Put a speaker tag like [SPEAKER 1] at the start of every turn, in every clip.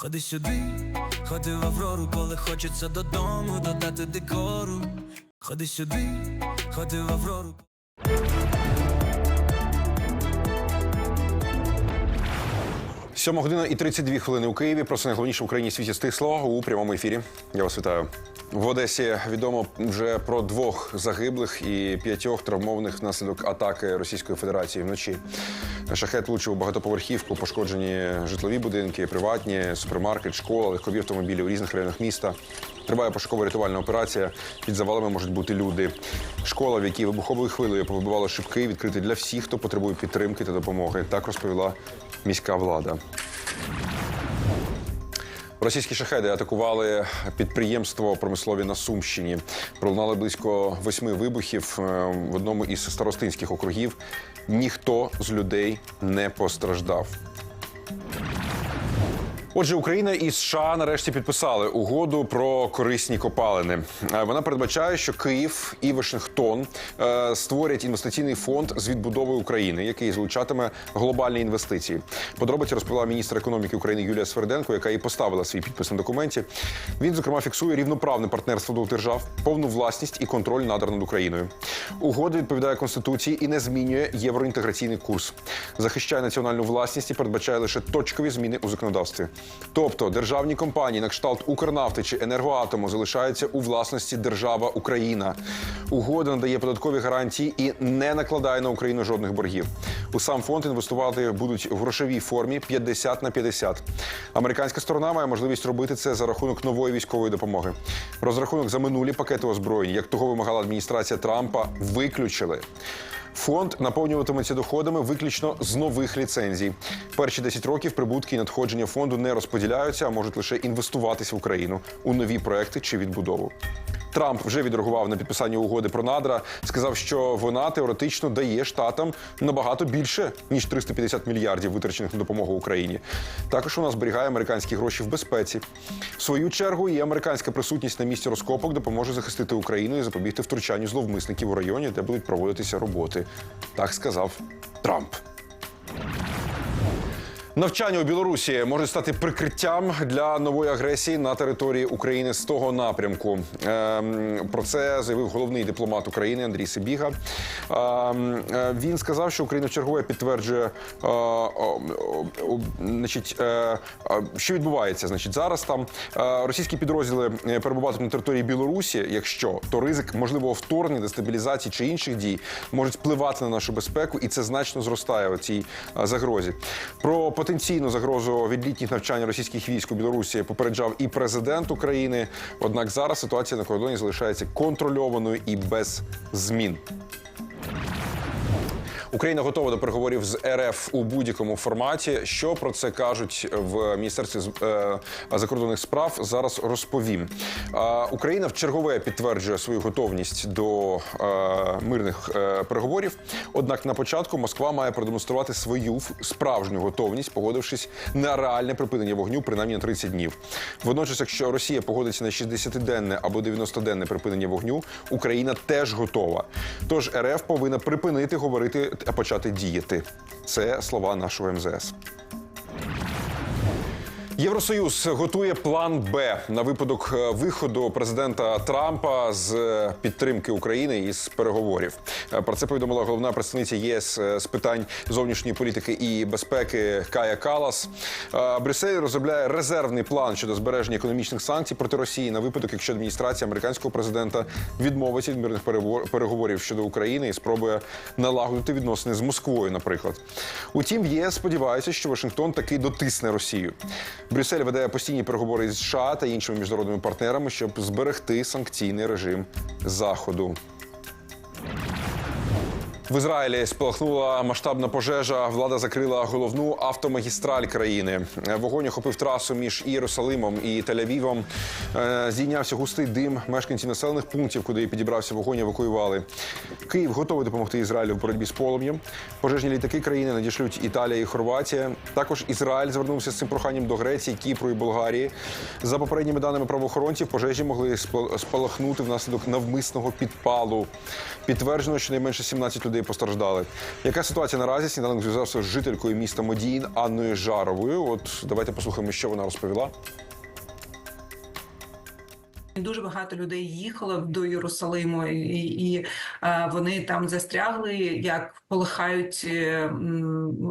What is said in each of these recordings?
[SPEAKER 1] Ходи сюди, ходи в Аврору, коли хочеться додому додати декору. Ходи сюди, ходи в Аврору.
[SPEAKER 2] Сьома година і 32 хвилини у Києві. Про найголовніше в Україні світі стисло у прямому ефірі. Я вас вітаю. В Одесі відомо вже про двох загиблих і п'ятьох травмованих внаслідок атаки Російської Федерації вночі. Шахет влучив у багатоповерхівку, пошкоджені житлові будинки, приватні, супермаркет, школа, легкові автомобілі у різних районах міста. Триває пошукова рятувальна операція. Під завалами можуть бути люди. Школа, в якій вибуховою хвилею повибивало шибки, відкрита для всіх, хто потребує підтримки та допомоги. Так розповіла міська влада. Російські шахеди атакували підприємство промислові на Сумщині. Пролунали близько восьми вибухів е, в одному із старостинських округів. Ніхто з людей не постраждав. Отже, Україна і США нарешті підписали угоду про корисні копалини. Е, Вона передбачає, що Київ і Вашингтон е, створять інвестиційний фонд з відбудови України, який залучатиме глобальні інвестиції. Подробиці розповіла міністр економіки України Юлія Сверденко, яка і поставила свій підпис на документі. Він зокрема фіксує рівноправне партнерство двох держав, повну власність і контроль надр над Україною. Угода відповідає конституції і не змінює євроінтеграційний курс. Захищає національну власність і передбачає лише точкові зміни у законодавстві. Тобто державні компанії на кшталт Укрнафти чи енергоатому залишаються у власності держава Україна. Угода надає податкові гарантії і не накладає на Україну жодних боргів. У сам фонд інвестувати будуть в грошовій формі 50 на 50. Американська сторона має можливість робити це за рахунок нової військової допомоги. Розрахунок за минулі пакети озброєнь, як того вимагала адміністрація Трампа, виключили. Фонд наповнюватиметься доходами виключно з нових ліцензій. Перші 10 років прибутки і надходження фонду не розподіляються, а можуть лише інвестуватись в Україну у нові проекти чи відбудову. Трамп вже відреагував на підписання угоди про надра. Сказав, що вона теоретично дає штатам набагато більше ніж 350 мільярдів витрачених на допомогу Україні. Також вона зберігає американські гроші в безпеці. В свою чергу і американська присутність на місці розкопок допоможе захистити Україну і запобігти втручанню зловмисників у районі, де будуть проводитися роботи. Так сказав Трамп. Навчання у Білорусі може стати прикриттям для нової агресії на території України з того напрямку. Ем, Про це заявив головний дипломат України Андрій Сибіга. Ем, е, Він сказав, що Україна вчергове підтверджує, е, значить, е, що відбувається. Значить, зараз там російські підрозділи перебуватимуть на території Білорусі. Якщо то ризик можливого вторгнення, дестабілізації чи інших дій можуть впливати на нашу безпеку, і це значно зростає у цій загрозі. Про потенційну загрозу від літніх навчань російських військ у Білорусі попереджав і президент України. Однак зараз ситуація на кордоні залишається контрольованою і без змін. Україна готова до переговорів з РФ у будь-якому форматі. Що про це кажуть в міністерстві е, закордонних справ? Зараз розповім. Україна в чергове підтверджує свою готовність до е, мирних е, переговорів. Однак на початку Москва має продемонструвати свою справжню готовність, погодившись на реальне припинення вогню принаймні на 30 днів. Водночас, якщо Росія погодиться на 60-денне або 90-денне припинення вогню, Україна теж готова. Тож РФ повинна припинити говорити, а почати діяти. Це слова нашого МЗС. Євросоюз готує план Б на випадок е, виходу президента Трампа з е, підтримки України із переговорів. Е, Про це повідомила головна представниця ЄС з питань зовнішньої політики і безпеки Кая Калас. Брюссель розробляє резервний план щодо збереження економічних санкцій проти Росії на випадок, якщо адміністрація американського президента відмовиться від мирних переговорів щодо України і спробує налагодити відносини з Москвою, наприклад. Утім, ЄС сподівається, що Вашингтон таки дотисне Росію. Брюссель веде постійні переговори з США та іншими міжнародними партнерами, щоб зберегти санкційний режим заходу. В Ізраїлі спалахнула масштабна пожежа. Влада закрила головну автомагістраль країни. Вогонь охопив трасу між Ієрусалимом і Тель-Авівом. Е, Здійнявся густий дим. Мешканці населених пунктів, куди підібрався вогонь, евакуювали. Київ готовий допомогти Ізраїлю в боротьбі з полум'ям. Пожежні літаки країни надішлють Італія і Хорватія. Також Ізраїль звернувся з цим проханням до Греції, Кіпру і Болгарії. За попередніми даними правоохоронців, пожежі могли спал- спалахнути внаслідок навмисного підпалу. Підтверджено, що найменше 17 людей людей постраждали. Яка ситуація наразі? Сніданок зв'язався з жителькою міста Модіїн Анною Жаровою. От давайте послухаємо, що вона розповіла.
[SPEAKER 3] Дуже багато людей їхало до Єрусалиму, і, і е, вони там застрягли, як полихають е,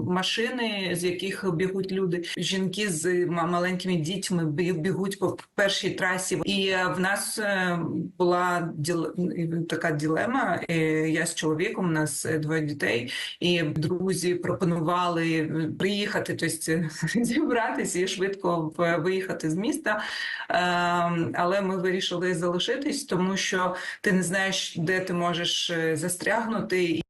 [SPEAKER 3] машини, з яких бігуть люди. Жінки з маленькими дітьми бігуть по першій трасі. І е, в нас була така ділема. Я з чоловіком, у нас двоє дітей, і друзі пропонували приїхати, тобто зібратися і швидко виїхати з міста. Ем, але ми вирішили залишитись, тому що ти не знаєш, де ти можеш е, застрягнути.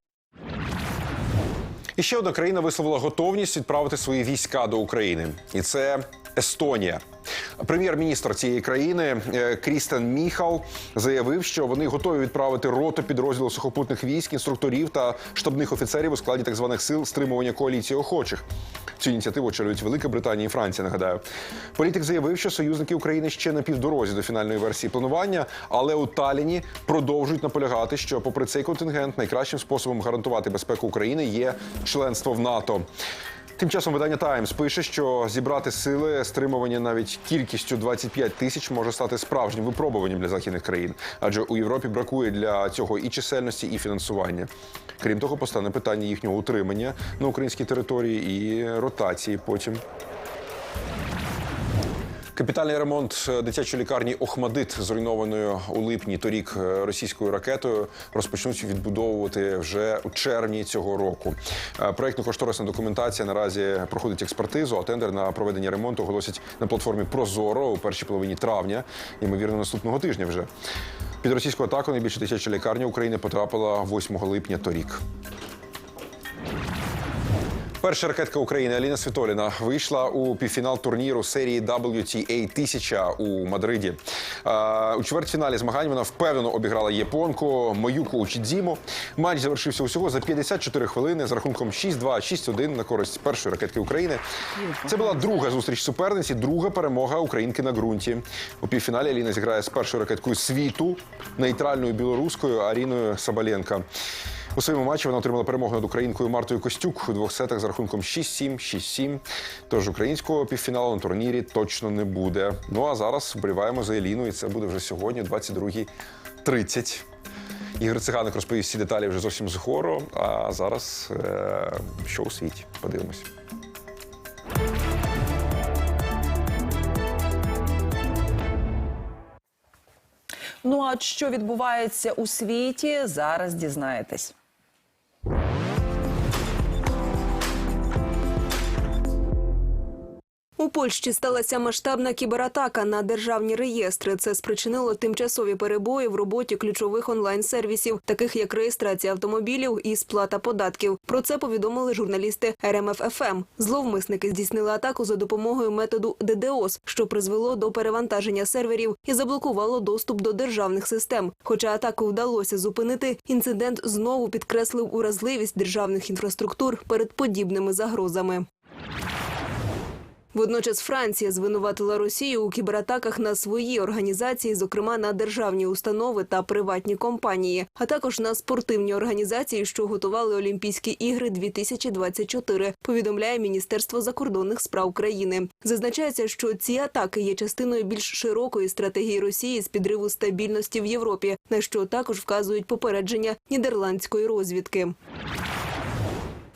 [SPEAKER 2] І ще одна країна висловила готовність відправити свої війська до України, і це Естонія. Прем'єр-міністр цієї країни е, Крістен Міхал заявив, що вони готові відправити роту підрозділу сухопутних військ, інструкторів та штабних офіцерів у складі так званих сил стримування коаліції охочих. Цю ініціативу очолюють Велика Британія і Франція. Нагадаю, політик заявив, що союзники України ще на півдорозі до фінальної версії планування, але у Таліні продовжують наполягати, що, попри цей контингент, найкращим способом гарантувати безпеку України є членство в НАТО. Тим часом видання Таймс пише, що зібрати сили стримування навіть кількістю 25 тисяч може стати справжнім випробуванням для західних країн, адже у Європі бракує для цього і чисельності, і фінансування. Крім того, постане питання їхнього утримання на українській території і ротації потім. Капітальний ремонт е, дитячої лікарні Охмадит, зруйнованою у липні торік е, російською ракетою, розпочнуть відбудовувати вже у червні цього року. Е, Проєктно-кошторисна документація наразі проходить експертизу, а тендер на проведення ремонту оголосять на платформі Прозоро у першій половині травня, ймовірно, наступного тижня вже. Під російську атаку найбільша дитяча лікарня України потрапила 8 липня торік. Перша ракетка України Аліна Світоліна вийшла у півфінал турніру серії WTA 1000 у Мадриді. У чвертьфіналі змагань вона впевнено обіграла японку Моюку Учідзіму. Матч завершився усього за 54 хвилини з рахунком 6-2, 6-1 на користь першої ракетки України. Це була друга зустріч суперниці, друга перемога українки на ґрунті. У півфіналі Аліна зіграє з першою ракеткою світу нейтральною білоруською Аріною Сабаленка. У своєму матчі вона отримала перемогу над українкою Мартою Костюк у двох сетах з рахунком 6-7, 6-7. Тож українського півфіналу на турнірі точно не буде. Ну а зараз вболіваємо за Еліну, і це буде вже сьогодні, о 22.30. Ігор Циганик розповість всі деталі вже зовсім згору. А зараз е- що у світі? Подивимось.
[SPEAKER 4] Ну а що відбувається у світі, зараз дізнаєтесь.
[SPEAKER 5] Польщі сталася масштабна кібератака на державні реєстри. Це спричинило тимчасові перебої в роботі ключових онлайн-сервісів, таких як реєстрація автомобілів і сплата податків. Про це повідомили журналісти РМФ-ФМ. Зловмисники здійснили атаку за допомогою методу ДДоS, що призвело до перевантаження серверів і заблокувало доступ до державних систем. Хоча атаку вдалося зупинити, інцидент знову підкреслив уразливість державних інфраструктур перед подібними загрозами. Водночас Франція звинуватила Росію у кібератаках на свої організації, зокрема на державні установи та приватні компанії, а також на спортивні організації, що готували Олімпійські ігри 2024, Повідомляє Міністерство закордонних справ країни. Зазначається, що ці атаки є частиною більш широкої стратегії Росії з підриву стабільності в Європі, на що також вказують попередження нідерландської розвідки.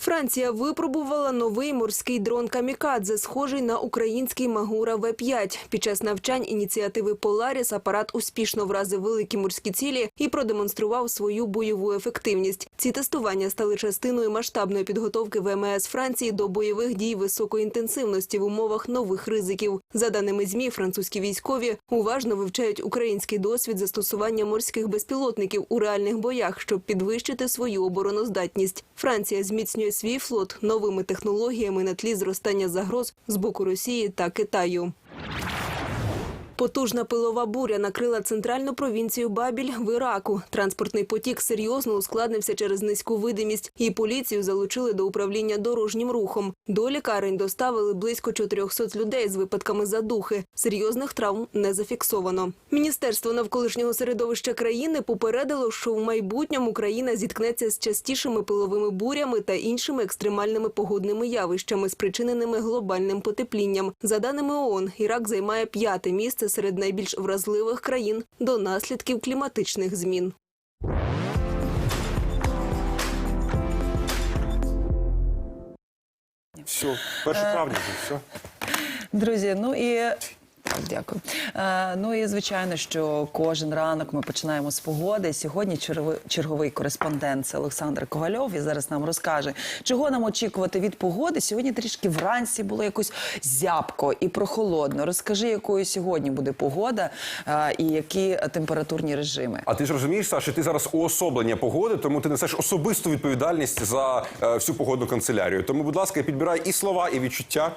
[SPEAKER 5] Франція випробувала новий морський дрон Камікадзе, схожий на український Магура В-5. Під час навчань ініціативи Поларіс апарат успішно вразив великі морські цілі і продемонстрував свою бойову ефективність. Ці тестування стали частиною масштабної підготовки ВМС Франції до бойових дій високої інтенсивності в умовах нових ризиків. За даними змі, французькі військові уважно вивчають український досвід застосування морських безпілотників у реальних боях, щоб підвищити свою обороноздатність. Франція зміцнює свій флот новими технологіями на тлі зростання загроз з боку Росії та Китаю. Потужна пилова буря накрила центральну провінцію Бабіль в Іраку. Транспортний потік серйозно ускладнився через низьку видимість, і поліцію залучили до управління дорожнім рухом. До лікарень доставили близько 400 людей з випадками задухи. Серйозних травм не зафіксовано. Міністерство навколишнього середовища країни попередило, що в майбутньому країна зіткнеться з частішими пиловими бурями та іншими екстремальними погодними явищами, спричиненими глобальним потеплінням. За даними ООН, Ірак займає п'яте місце серед найбільш вразливих країн до наслідків кліматичних змін.
[SPEAKER 2] Все, 1 травня, все.
[SPEAKER 4] Друзі, ну і. Дякую. Е, ну і звичайно, що кожен ранок ми починаємо з погоди. Сьогодні черговий, черговий кореспондент це Олександр Ковальов. І зараз нам розкаже, чого нам очікувати від погоди. Сьогодні трішки вранці було якось зябко і прохолодно. Розкажи, якою сьогодні буде погода е, і які температурні режими.
[SPEAKER 2] А ти ж розумієш, Саша, ти зараз уособлення погоди, тому ти несеш особисту відповідальність за е, всю погодну канцелярію. Тому, будь ласка, підбирай і слова, і відчуття.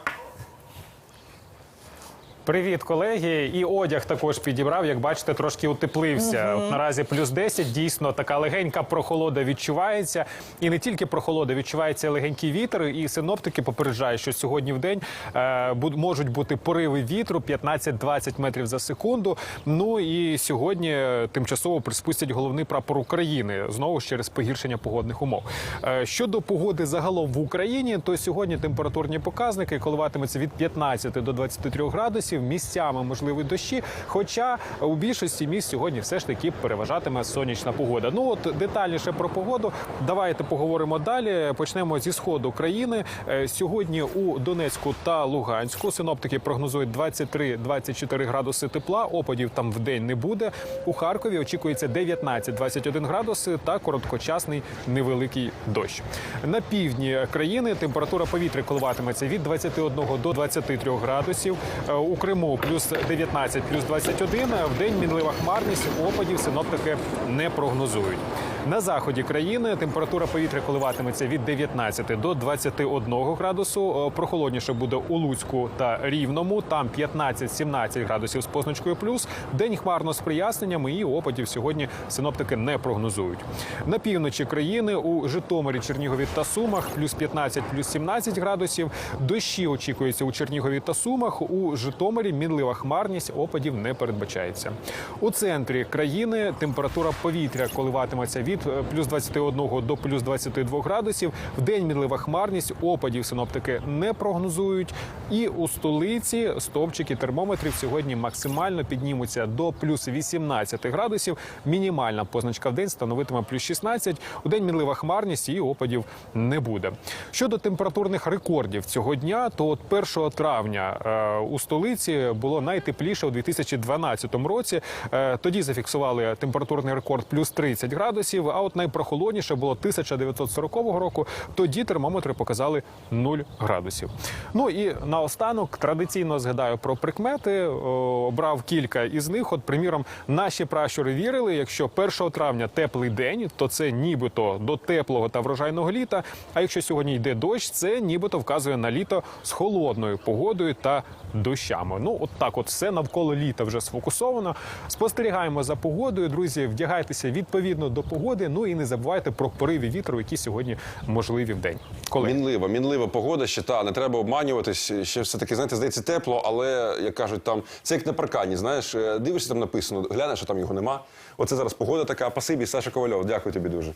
[SPEAKER 6] Привіт, колеги! І одяг також підібрав. Як бачите, трошки утеплився. От наразі плюс 10, Дійсно, така легенька прохолода відчувається. І не тільки прохолода, відчувається легенький вітер. І синоптики попереджають, що сьогодні в день е, можуть бути пориви вітру 15-20 метрів за секунду. Ну і сьогодні е, тимчасово приспустять головний прапор України знову ж через погіршення погодних умов. Е, щодо погоди загалом в Україні, то сьогодні температурні показники коливатимуться від 15 до 23 градусів. Місцями можливі дощі. Хоча у більшості місць сьогодні все ж таки переважатиме сонячна погода. Ну от детальніше про погоду. Давайте поговоримо далі. Почнемо зі сходу країни. Е, Сьогодні у Донецьку та Луганську синоптики прогнозують 23-24 градуси тепла. Опадів там в день не буде. У Харкові очікується 19-21 градуси та короткочасний невеликий дощ. На півдні країни температура повітря коливатиметься від 21 до 23 градусів. Е, У Криму плюс 19, плюс 21. В день мінлива хмарність опадів синоптики не прогнозують. На заході країни температура повітря коливатиметься від 19 до 21 градусу. Е, Прохолодніше буде у Луцьку та Рівному. Там 15-17 градусів з позначкою плюс. День хмарно з проясненнями і опадів сьогодні синоптики не прогнозують. На півночі країни у Житомирі, Чернігові та Сумах плюс 15, плюс 17 градусів. Дощі очікуються у Чернігові та Сумах. У Житомирі мінлива хмарність опадів не передбачається. У центрі країни температура повітря коливатиметься від е, плюс 21 до плюс 22 градусів. В день мінлива хмарність опадів синоптики не прогнозують. І у столиці стовпчики термометрів сьогодні максимально піднімуться до плюс 18 градусів. Мінімальна позначка в день становитиме плюс 16. У день мінлива хмарність і опадів не буде. Щодо температурних рекордів цього дня, то от 1 травня е, у столиці було найтепліше у 2012 році. Е, тоді зафіксували температурний рекорд плюс 30 градусів. А от найпрохолодніше було 1940 року. Тоді термометри показали 0 градусів. Ну і наостанок традиційно згадаю про прикмети. О, Обрав кілька із них. От, приміром, наші пращури вірили, якщо 1 травня теплий день, то це нібито до теплого та врожайного літа. А якщо сьогодні йде дощ, це нібито вказує на літо з холодною погодою та дощами. Ну, от так, от все навколо літа вже сфокусовано. Спостерігаємо за погодою. Друзі, вдягайтеся відповідно до погоди. Ну і не забувайте про пориви вітру, які сьогодні можливі в день. Коли
[SPEAKER 2] Мінлива, мінлива погода ще та не треба обманюватись. Ще все таки, знаєте, здається, тепло, але як кажуть, там це як на паркані. Знаєш, е, дивишся там написано, глянеш, що там його нема. Оце зараз погода така. Пасибі, Саша Ковальов. Дякую тобі дуже.